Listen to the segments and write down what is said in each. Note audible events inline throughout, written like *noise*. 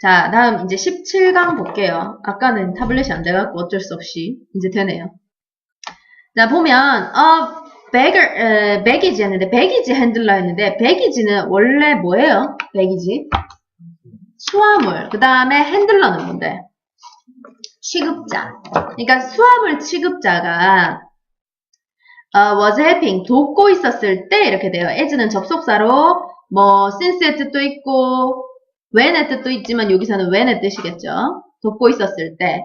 자, 다음 이제 17강 볼게요. 아까는 타블렛이 안 돼갖고 어쩔 수 없이 이제 되네요. 자, 보면, 어, 배기지 했는데, 배기지 핸들러 했는데, 배기지는 원래 뭐예요? 배기지? 수화물. 그 다음에 핸들러는 뭔데? 취급자. 그러니까 수화물 취급자가, 어, was helping, 돕고 있었을 때 이렇게 돼요. as는 접속사로, 뭐, since의 뜻도 있고, when의 뜻도 있지만 여기서는 when의 뜻이겠죠. 돕고 있었을 때,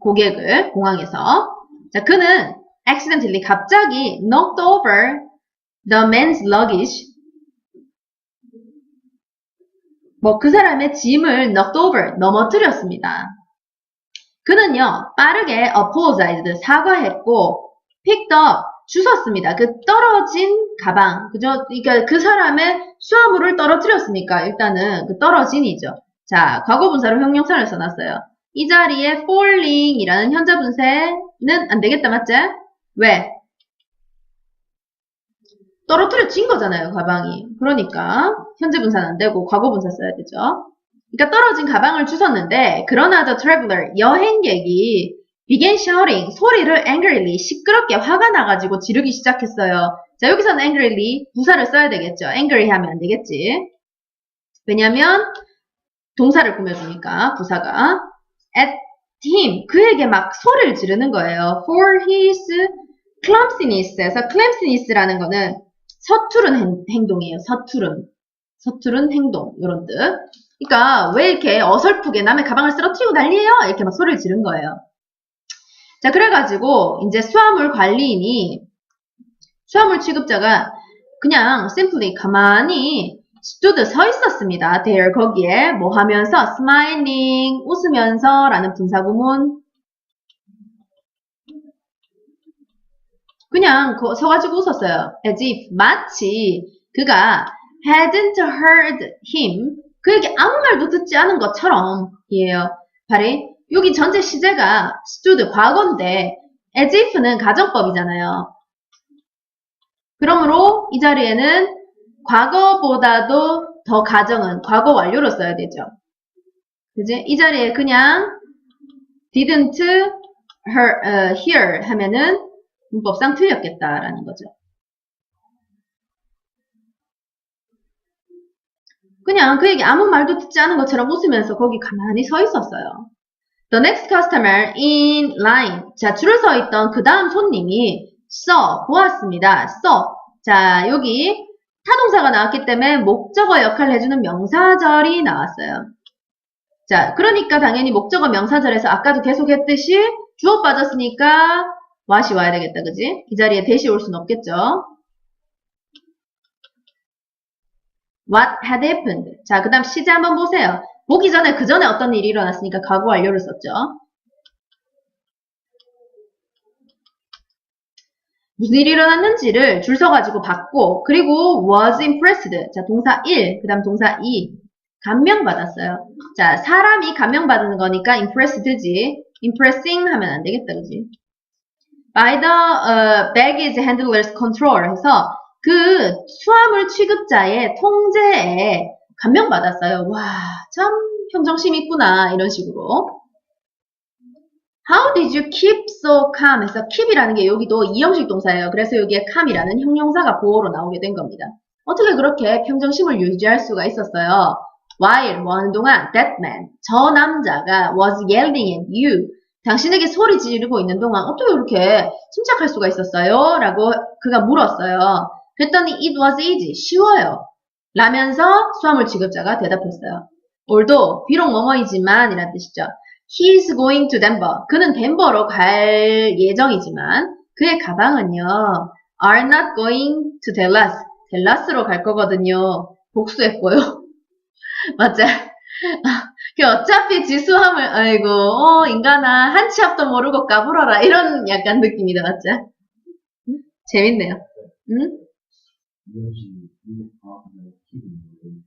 고객을 공항에서. 자, 그는 accidentally 갑자기 knocked over the man's luggage. 뭐 그 사람의 짐을 knocked over 넘어뜨렸습니다. 그는요 빠르게 apologized 사과했고 picked up 주웠습니다. 그 떨어진 가방 그죠? 그러니까 그 사람의 수화물을 떨어뜨렸으니까 일단은 그 떨어진이죠. 자 과거 분사로 형용사를 써놨어요. 이 자리에 falling이라는 현재 분사는 안 되겠다 맞지? 왜? 떨어뜨려진 거잖아요, 가방이. 그러니까 현재 분사는 안 되고 과거 분사 써야 되죠. 그러니까 떨어진 가방을 주웠는데 그러나 the traveler, 여행객이 began shouting, 소리를 angrily, 시끄럽게 화가 나가지고 지르기 시작했어요. 자, 여기서는 angrily, 부사를 써야 되겠죠. angry 하면 안 되겠지. 왜냐면 동사를 꾸며주니까 부사가 at him, 그에게 막 소리를 지르는 거예요. for his clumsiness에서 clumsiness라는 거는 서투른 행, 행동이에요. 서투른. 서투른 행동. 이런 뜻. 그러니까 왜 이렇게 어설프게 남의 가방을 쓰러뜨리고 난리예요? 이렇게 막 소리를 지른 거예요. 자, 그래가지고 이제 수화물 관리인이 수화물 취급자가 그냥 simply 가만히 stood 서 있었습니다. there 거기에 뭐 하면서 smiling 웃으면서 라는 분사구문 그냥 거- 서가지고 웃었어요. as if 마치 그가 hadn't heard him 그에게 아무 말도 듣지 않은 것처럼 이에요. 발이 여기 전체 시제가 stood 과거인데 as if는 가정법이잖아요. 그러므로 이 자리에는 과거보다도 더 가정은 과거 완료로 써야 되죠. 그지? 이 자리에 그냥 didn't her, 어, hear 하면은 문법상 틀렸겠다라는 거죠. 그냥 그에게 아무 말도 듣지 않은 것처럼 웃으면서 거기 가만히 서 있었어요. The next customer in line. 자, 줄을 서 있던 그 다음 손님이 saw, 보았습니다. saw. 자, 여기 타동사가 나왔기 때문에 목적어 역할을 해주는 명사절이 나왔어요. 자, 그러니까 당연히 목적어 명사절에서 아까도 계속 했듯이 주어 빠졌으니까 what이 와야 되겠다, 그지? 이 자리에 대시 올 수는 없겠죠? What had happened? 자, 그 다음 시제 한번 보세요. 보기 전에 그 전에 어떤 일이 일어났으니까 과거 완료를 썼죠. 무슨 일이 일어났는지를 줄 서가지고 봤고, 그리고 was impressed. 자, 동사 1, 그 다음 동사 2. 감명받았어요. 자, 사람이 감명받는 거니까 impressed지. impressing 하면 안 되겠다, 그지? by the uh, baggage handler's control 해서 그 수화물 취급자의 통제에 감명받았어요. 와, 참 평정심 있구나. 이런 식으로. How did you keep so calm? 해서 keep이라는 게 여기도 이형식 동사예요. 그래서 여기에 calm이라는 형용사가 보호로 나오게 된 겁니다. 어떻게 그렇게 평정심을 유지할 수가 있었어요? While 뭐 하는 동안 that man, 저 남자가 was yelling at you. 당신에게 소리 지르고 있는 동안 어떻게 그렇게 침착할 수가 있었어요? 라고 그가 물었어요. 그랬더니 it was easy, 쉬워요. 라면서 수화물 취급자가 대답했어요. although, 비록 뭐뭐이지만 이란 뜻이죠. He's going to Denver. 그는 덴버로 갈 예정이지만 그의 가방은요. are not going to Dallas. 델라스로 갈 거거든요. 복수했고요. *laughs* 맞죠? 그 어차피 지수함을 아이고 어 인간아 한 치 앞도 모르고 까불어라 이런 약간 느낌이다 맞죠? 응? 재밌네요. 응? 이것이 미국 과학의 기준인데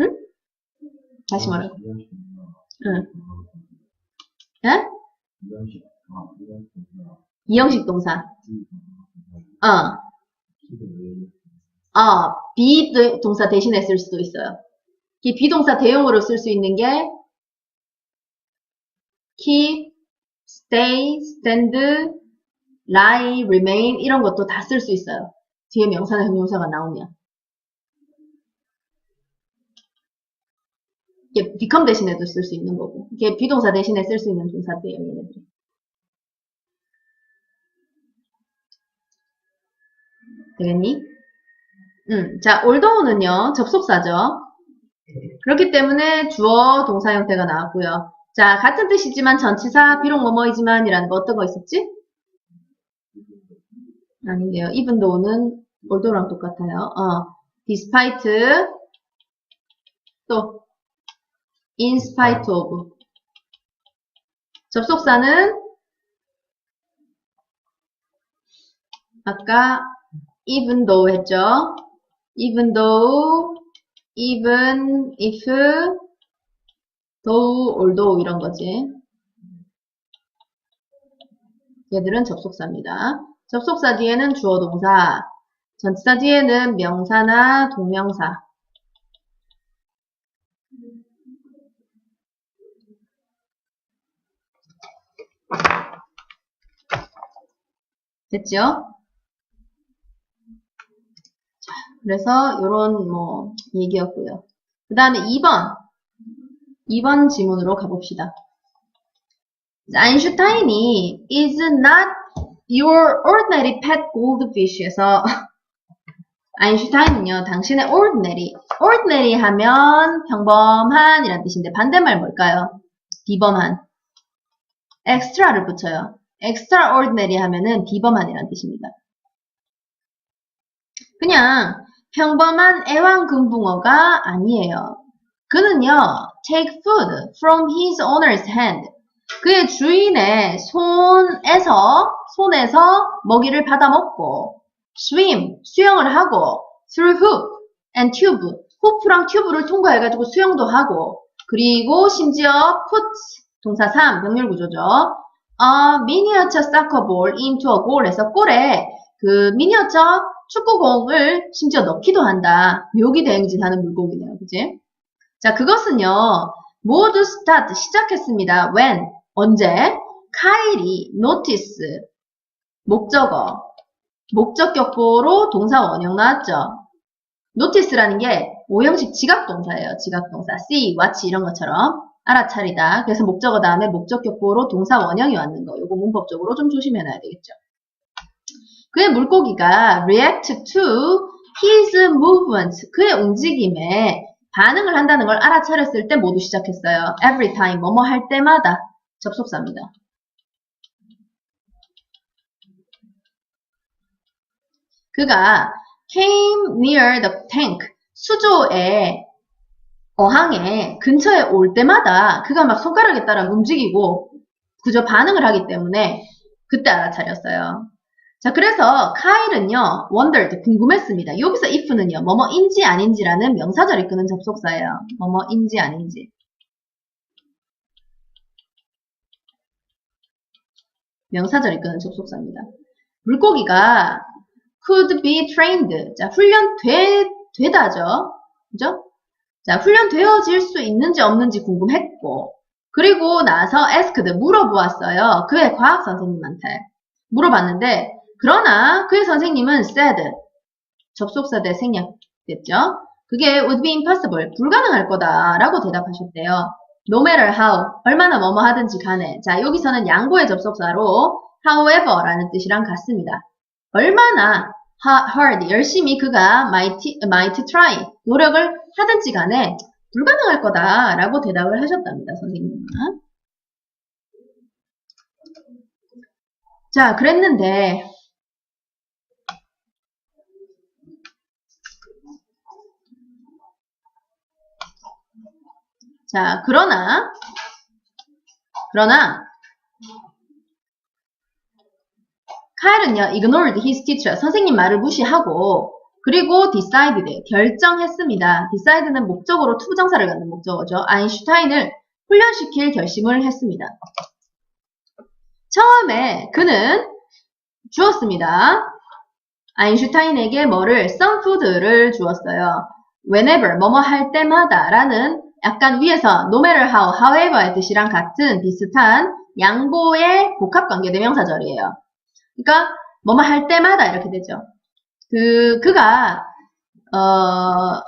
응? 다시 말해. 이것이 응. 이것이 이형식 동사. 어. 기준을 아, 비동사 대신에 쓸 수도 있어요. 이 비동사 대용으로 쓸 수 있는 게 keep, stay, stand, lie, remain 이런 것도 다 쓸 수 있어요. 뒤에 명사나 형용사가 나오면. 이게 become 대신에도 쓸 수 있는 거고. 이게 비동사 대신에 쓸 수 있는 동사들이에요, 얘네들이. 되겠니? 음, 자, 올더우는요, 접속사죠. 그렇기 때문에 주어 동사 형태가 나왔고요. 자, 같은 뜻이지만 전치사, 비록 뭐뭐이지만 이라는 거 어떤 거 있었지? 아닌데요. even though는 올더우랑 똑같아요. 어, despite, 또, in spite of. 접속사는 아까 even though 했죠. even though, even if, though, although 이런 거지. 얘들은 접속사입니다. 접속사 뒤에는 주어 동사, 전치사 뒤에는 명사나 동명사. 됐죠? 그래서 이런 뭐 얘기였고요. 그 다음에 2번 2번 지문으로 가봅시다. 아인슈타인이 is not your ordinary pet goldfish에서 *laughs* 아인슈타인은요 당신의 ordinary ordinary 하면 평범한 이란 뜻인데 반대말 뭘까요? 비범한 extra를 붙여요. Extraordinary 하면은 비범한이란 뜻입니다. 그냥 평범한 애완금붕어가 아니에요. 그는요, take food from his owner's hand. 그의 주인의 손에서, 손에서 먹이를 받아 먹고, swim, 수영을 하고, through hoop and tube, 호프랑 튜브를 통과해가지고 수영도 하고, 그리고 심지어 put, 동사 3, 병렬 구조죠. A miniature soccer ball into a goal에서 골에 그 미니어처 축구공을 심지어 넣기도 한다. 묘기 대행진 하는 물고기네요. 그지? 자, 그것은요, 모두 start, 시작했습니다. when, 언제? 카일이 notice, 목적어, 목적격보로 동사 원형 나왔죠? notice라는 게 오형식 지각동사예요. 지각동사. see, watch 이런 것처럼 알아차리다. 그래서 목적어 다음에 목적격보로 동사 원형이 왔는 거. 요거 문법적으로 좀 조심해놔야 되겠죠. 그의 물고기가 react to his movement, 그의 움직임에 반응을 한다는 걸 알아차렸을 때 모두 시작했어요. every time, 뭐뭐 할 때마다 접속사입니다. 그가 came near the tank, 수조의 어항에 근처에 올 때마다 그가 막 손가락에 따라 움직이고 그저 반응을 하기 때문에 그때 알아차렸어요. 자, 그래서 카일은요, wondered, 궁금했습니다. 여기서 if는요, 뭐뭐인지 아닌지라는 명사절 이끄는 접속사예요. 뭐뭐인지 아닌지. 명사절 이끄는 접속사입니다. 물고기가 could be trained. 자, 훈련되, 되다죠. 그죠? 자, 훈련되어질 수 있는지 없는지 궁금했고, 그리고 나서 asked, 물어보았어요. 그의 과학 선생님한테. 물어봤는데, 그러나 그의 선생님은 said, 접속사 대 생략됐죠. 그게 would be impossible, 불가능할 거다 라고 대답하셨대요. No matter how, 얼마나 뭐뭐 하든지 간에. 자, 여기서는 양보의 접속사로 however라는 뜻이랑 같습니다. 얼마나 hard, 열심히 그가 might, might try, 노력을 하든지 간에 불가능할 거다 라고 대답을 하셨답니다, 선생님은. 자, 그랬는데, 자, 그러나, 그러나, 카일은요, ignored his teacher, 선생님 말을 무시하고, 그리고 decided, 결정했습니다. decid는 목적으로 투부정사를 갖는 목적어죠. 아인슈타인을 훈련시킬 결심을 했습니다. 처음에 그는 주었습니다. 아인슈타인에게 뭐를 some food를 주었어요. whenever 뭐뭐 할 때마다 라는 약간 위에서 no matter how, however의 뜻이랑 같은 비슷한 양보의 복합 관계 대명사절이에요. 그러니까 뭐뭐 할 때마다 이렇게 되죠. 그 그가 어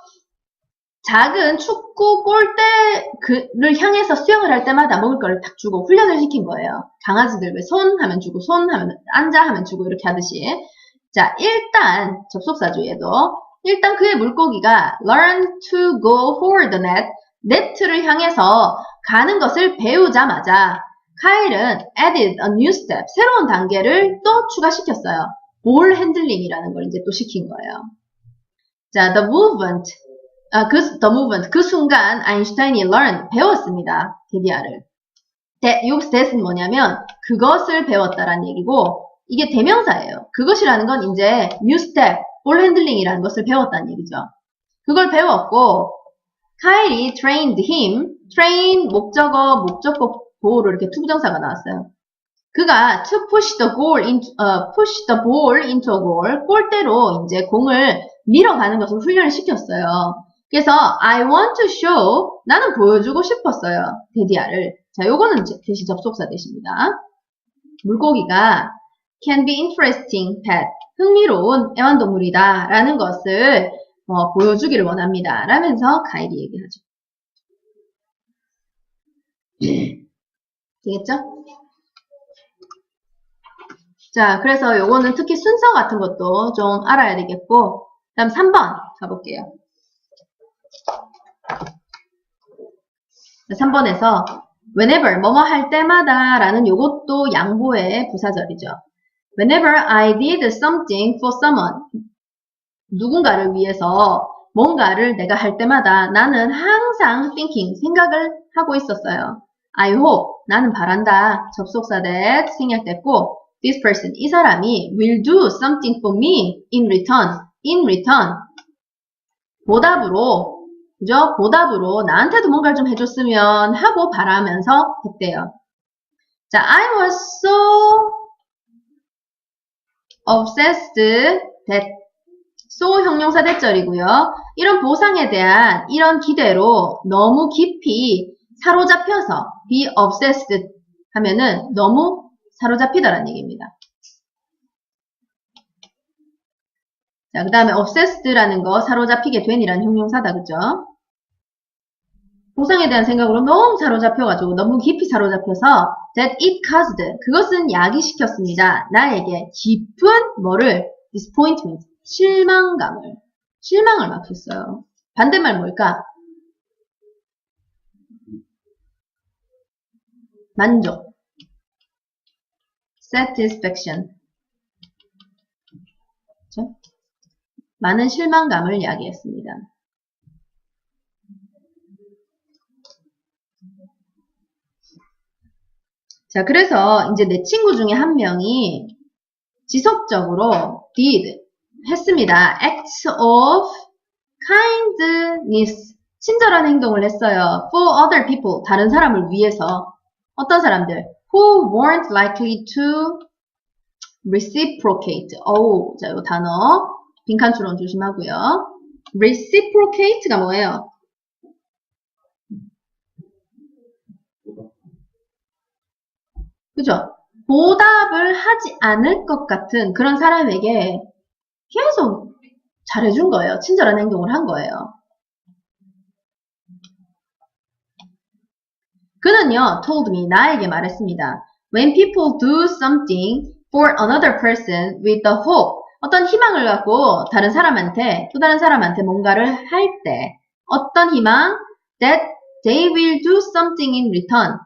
작은 축구 골대를 향해서 수영을 할 때마다 먹을 거를 딱 주고 훈련을 시킨 거예요. 강아지들 왜 손 하면 주고 손 하면 앉아 하면 주고 이렇게 하듯이. 자, 일단 접속사주에도 일단 그의 물고기가 learn to go for the net, 네트를 향해서 가는 것을 배우자마자 카일은 added a new step, 새로운 단계를 또 추가시켰어요. 볼 핸들링이라는 걸 이제 또 시킨 거예요. 자, the movement, 아, 그, the movement, 그 순간 아인슈타인이 learn, 배웠습니다. 데비아를. that, 여기서 that은 뭐냐면 그것을 배웠다라는 얘기고 이게 대명사예요. 그것이라는 건 이제 new step, 볼 핸들링이라는 것을 배웠다는 얘기죠. 그걸 배웠고 카일이 trained him, train 목적어, 목적어 보호로 이렇게 투부정사가 나왔어요. 그가 to push the goal into, 어, push the ball into goal, 골대로 이제 공을 밀어가는 것을 훈련을 시켰어요. 그래서 I want to show, 나는 보여주고 싶었어요. 데디아를. 자, 요거는 제- 대신 접속사 대신입니다. 물고기가 can be interesting pet, 흥미로운 애완동물이다 라는 것을 어, 보여주기를 원합니다. 라면서 가일이 얘기하죠. 되겠죠? 자, 그래서 요거는 특히 순서 같은 것도 좀 알아야 되겠고, 그 다음 3번 가볼게요. 3번에서 whenever, 뭐뭐 할 때마다 라는 요것도 양보의 부사절이죠. Whenever I did something for someone, 누군가를 위해서 뭔가를 내가 할 때마다 나는 항상 thinking, 생각을 하고 있었어요. I hope, 나는 바란다. 접속사 that 생략됐고, this person, 이 사람이 will do something for me in return, in return. 보답으로, 그죠? 보답으로 나한테도 뭔가를 좀 해줬으면 하고 바라면서 했대요. 자, I was so obsessed that so 형용사 대절이고요. 이런 보상에 대한 이런 기대로 너무 깊이 사로잡혀서 be obsessed 하면은 너무 사로잡히다라는 얘기입니다. 자, 그 다음에 obsessed라는 거 사로잡히게 된이라는 형용사다, 그죠? 보상에 대한 생각으로 너무 사로잡혀가지고 너무 깊이 사로잡혀서 that it caused 그것은 야기시켰습니다. 나에게 깊은 뭐를 disappointment 실망감을 실망을 막 했어요. 반대말 뭘까? 만족 satisfaction 그렇죠? 많은 실망감을 야기했습니다. 자, 그래서 이제 내 친구 중에 한 명이 지속적으로 did 했습니다. acts of kindness 친절한 행동을 했어요. for other people 다른 사람을 위해서 어떤 사람들 who weren't likely to reciprocate. 어우, 자, 이 단어 빈칸 추론 조심하고요. reciprocate가 뭐예요? 그죠? 보답을 하지 않을 것 같은 그런 사람에게 계속 잘해준 거예요. 친절한 행동을 한 거예요. 그는요, told me, 나에게 말했습니다. When people do something for another person with the hope, 어떤 희망을 갖고 다른 사람한테, 또 다른 사람한테 뭔가를 할 때, 어떤 희망? That they will do something in return.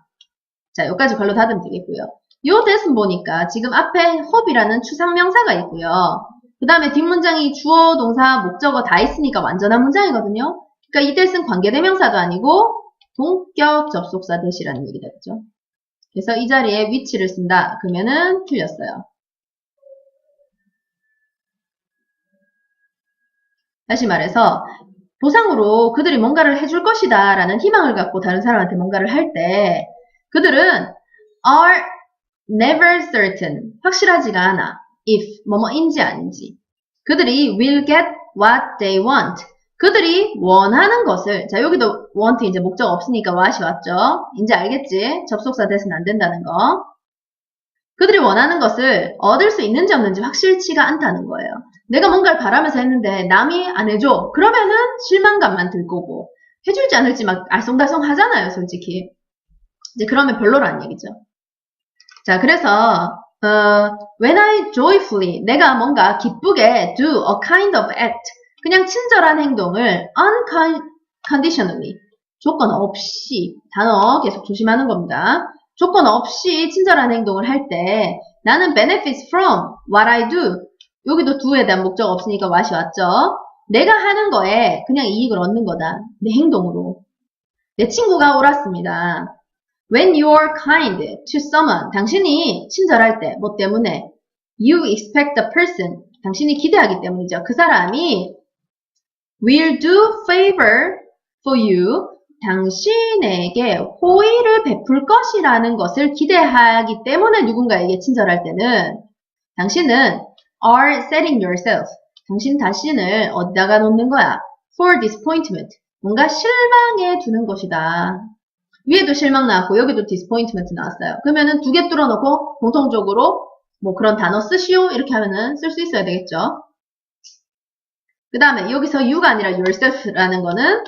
자, 여기까지 걸로 닫으면 되겠고요. 요 대신 보니까 지금 앞에 hope이라는 추상명사가 있고요. 그 다음에 뒷문장이 주어, 동사, 목적어 다 있으니까 완전한 문장이거든요. 그러니까 이 대신 관계대명사도 아니고 동격 접속사 대시라는 얘기다, 그죠? 그래서 이 자리에 위치를 쓴다. 그러면은 틀렸어요. 다시 말해서 보상으로 그들이 뭔가를 해줄 것이다 라는 희망을 갖고 다른 사람한테 뭔가를 할 때 그들은 are never certain 확실하지가 않아 if 뭐뭐인지 아닌지 그들이 will get what they want. 그들이 원하는 것을, 자, 여기도 want 이제 목적 없으니까 what이 왔죠? 이제 알겠지? 접속사 대신 안 된다는 거. 그들이 원하는 것을 얻을 수 있는지 없는지 확실치가 않다는 거예요. 내가 뭔가를 바라면서 했는데 남이 안 해줘. 그러면은 실망감만 들 거고. 해줄지 않을지 막 알쏭달쏭 하잖아요, 솔직히. 이제 그러면 별로라는 얘기죠. 자, 그래서, 어, when I joyfully, 내가 뭔가 기쁘게 do a kind of act, 그냥 친절한 행동을 unconditionally, 조건 없이, 단어 계속 조심하는 겁니다. 조건 없이 친절한 행동을 할 때, 나는 benefits from what I do. 여기도 do에 대한 목적 없으니까 what이 왔죠? 내가 하는 거에 그냥 이익을 얻는 거다. 내 행동으로. 내 친구가 옳았습니다. When you are kind to someone, 당신이 친절할 때, 뭐 때문에? You expect the person, 당신이 기대하기 때문이죠. 그 사람이 will do favor for you, 당신에게 호의를 베풀 것이라는 것을 기대하기 때문에 누군가에게 친절할 때는 당신은 are setting yourself, 당신 자신을 어디다가 놓는 거야? for disappointment, 뭔가 실망에 두는 것이다. 위에도 실망 나왔고 여기도 disappointment 나왔어요. 그러면은 두 개 뚫어놓고 공통적으로 뭐 그런 단어 쓰시오 이렇게 하면은 쓸 수 있어야 되겠죠. 그 다음에 여기서 you가 아니라 yourself라는 거는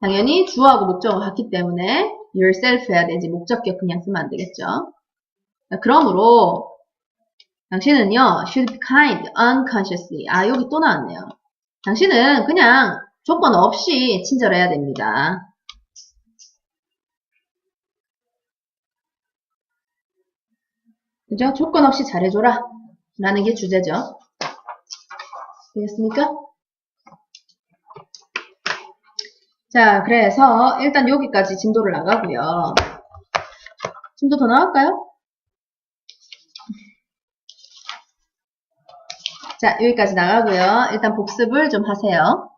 당연히 주어하고 목적어 같기 때문에 yourself 해야 되지 목적격 그냥 쓰면 안 되겠죠. 그러므로 당신은요 should be kind unconsciously 아 여기 또 나왔네요. 당신은 그냥 조건 없이 친절해야 됩니다. 그죠? 조건 없이 잘해줘라. 라는 게 주제죠. 되겠습니까? 자, 그래서 일단 여기까지 진도를 나가고요. 진도 더 나갈까요? 자, 여기까지 나가고요. 일단 복습을 좀 하세요.